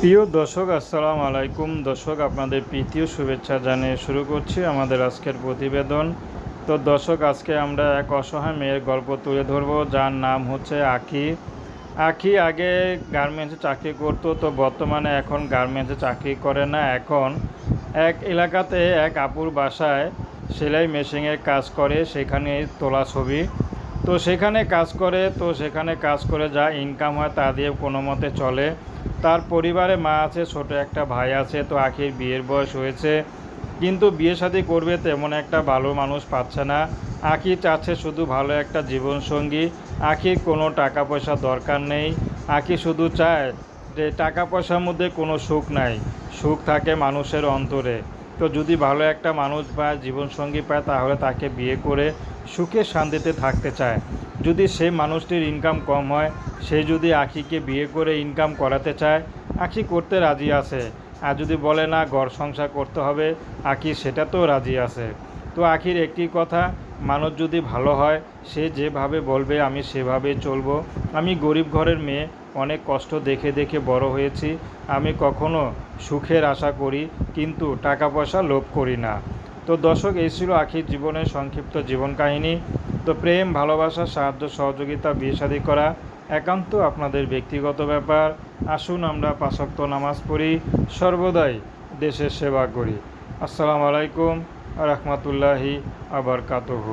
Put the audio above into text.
প্রিয় দর্শক, আসসালামু আলাইকুম। দর্শক, আপনাদের প্রীতীয় শুভেচ্ছা জানিয়ে শুরু করছি আমাদের আজকের প্রতিবেদন। তো দর্শক, আজকে আমরা এক অসহায় মেয়ের গল্প তুলে ধরব, যার নাম হচ্ছে আখি। আখি আগে গার্মেন্টসে চাকরি করতো, তো বর্তমানে এখন গার্মেন্টসে চাকরি করে না। এখন এক এলাকাতে এক আপুর বাসায় সেলাই মেশিনের কাজ করে, সেখানে তোলা ছবি। তো সেখানে কাজ করে, তো সেখানে কাজ করে যা ইনকাম হয় তা দিয়ে কোনো মতে চলে। তার পরিবারে মা আছে, ছোট একটা ভাই আছে, তো আখির বিয়ের বয়স হয়েছে। কিন্তু বিয়ে শাদী করবে তেমন একটা ভালো মানুষ পাচ্ছে না। আখি চাচ্ছে শুধু ভালো একটা জীবনসঙ্গী। আখির কোনো টাকা পয়সা দরকার নেই। আখি শুধু চায় যে টাকা পয়সার মধ্যে কোনো সুখ নাই। সুখ থাকে মানুষের অন্তরে। তো যদি ভালো একটা মানুষ বা জীবনসঙ্গী পায়, তাহলে তাকে বিয়ে করে সুখে শান্তিতে থাকতে চায়। যদি সেই মানুষটির ইনকাম কম হয়, সে যদি আখিকে বিয়ে করে ইনকাম করাতে চায়, আখি করতে রাজি আছে। আর যদি বলে না, ঘর সংসার করতে হবে, আখি সেটাতেও রাজি আছে। তো আখির একটি কথা মানুষ যদি ভালো হয়, সে যেভাবে বলবে, আমি সেভাবে চলবো। আমি গরিব ঘরের মেয়ে, অনেক কষ্ট দেখে দেখে বড় হয়েছি। আমি কখনো সুখের আশা করি, কিন্তু টাকা পয়সা লোভ করি না। তো দর্শক, এই ছিল আখির জীবনের সংক্ষিপ্ত জীবন কাহিনী। তো প্রেম, ভালোবাসা, সাহায্য, সহযোগিতা, বিয়ে শাদী করা একান্ত আপনাদের ব্যক্তিগত ব্যাপার। আসুন আমরা পাশক্ত নামাজ পড়ি। সর্বদাই দেশের সেবা করি। আসসালামু আলাইকুম। রহমতুল্লাহি আবার কাতহ